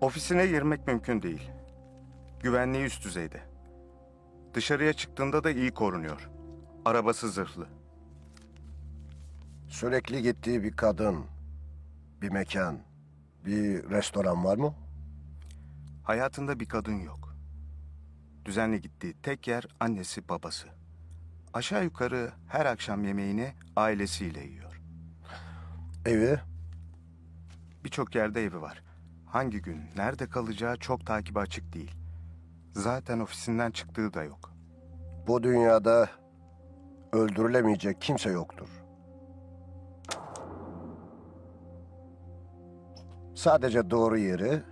Ofisine girmek mümkün değil. Güvenliği üst düzeyde. Dışarıya çıktığında da iyi korunuyor. Arabası zırhlı. Sürekli gittiği bir kadın, bir mekan, bir restoran var mı? Hayatında bir kadın yok. Düzenli gittiği tek yer annesi babası. Aşağı yukarı her akşam yemeğini ailesiyle yiyor. Evi? Birçok yerde evi var. Hangi gün, nerede kalacağı çok takibe açık değil. Zaten ofisinden çıktığı da yok. Bu dünyada öldürülemeyecek kimse yoktur. Sadece doğru yeri,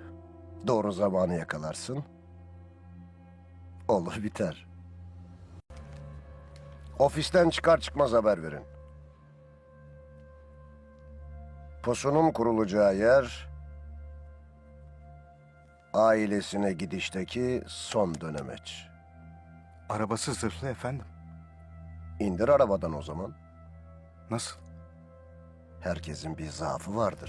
doğru zamanı yakalarsın. Olur biter. Ofisten çıkar çıkmaz haber verin. Pusunun kurulacağı yer ailesine gidişteki son dönemeç. Arabası zırhlı efendim. İndir arabadan o zaman. Nasıl? Herkesin bir zaafı vardır.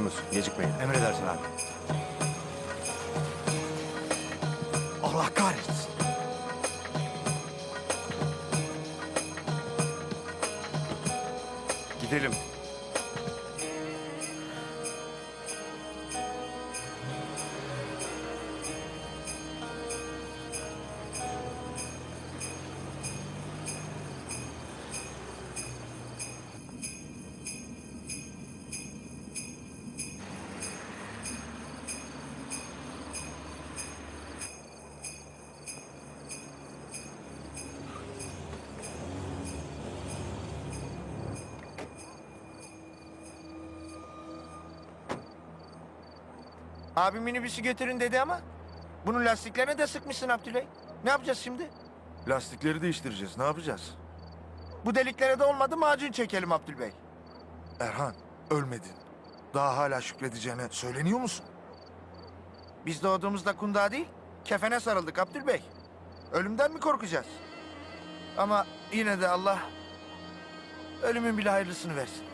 memurunuz. Gecikmeyin. Emredersin abi. Allah kahretsin. Gidelim. Abi minibüsü götürün dedi ama bunun lastiklerine de sıkmışsın Abdüley. Ne yapacağız şimdi? Lastikleri değiştireceğiz. Ne yapacağız? Bu deliklere de olmadı macun çekelim Abdülbey. Erhan, ölmedin. Daha hala şükredeceğine söyleniyor musun? Biz doğduğumuzda kundağa değil, kefene sarıldık Abdülbey. Ölümden mi korkacağız? Ama yine de Allah ölümün bile hayırlısını versin.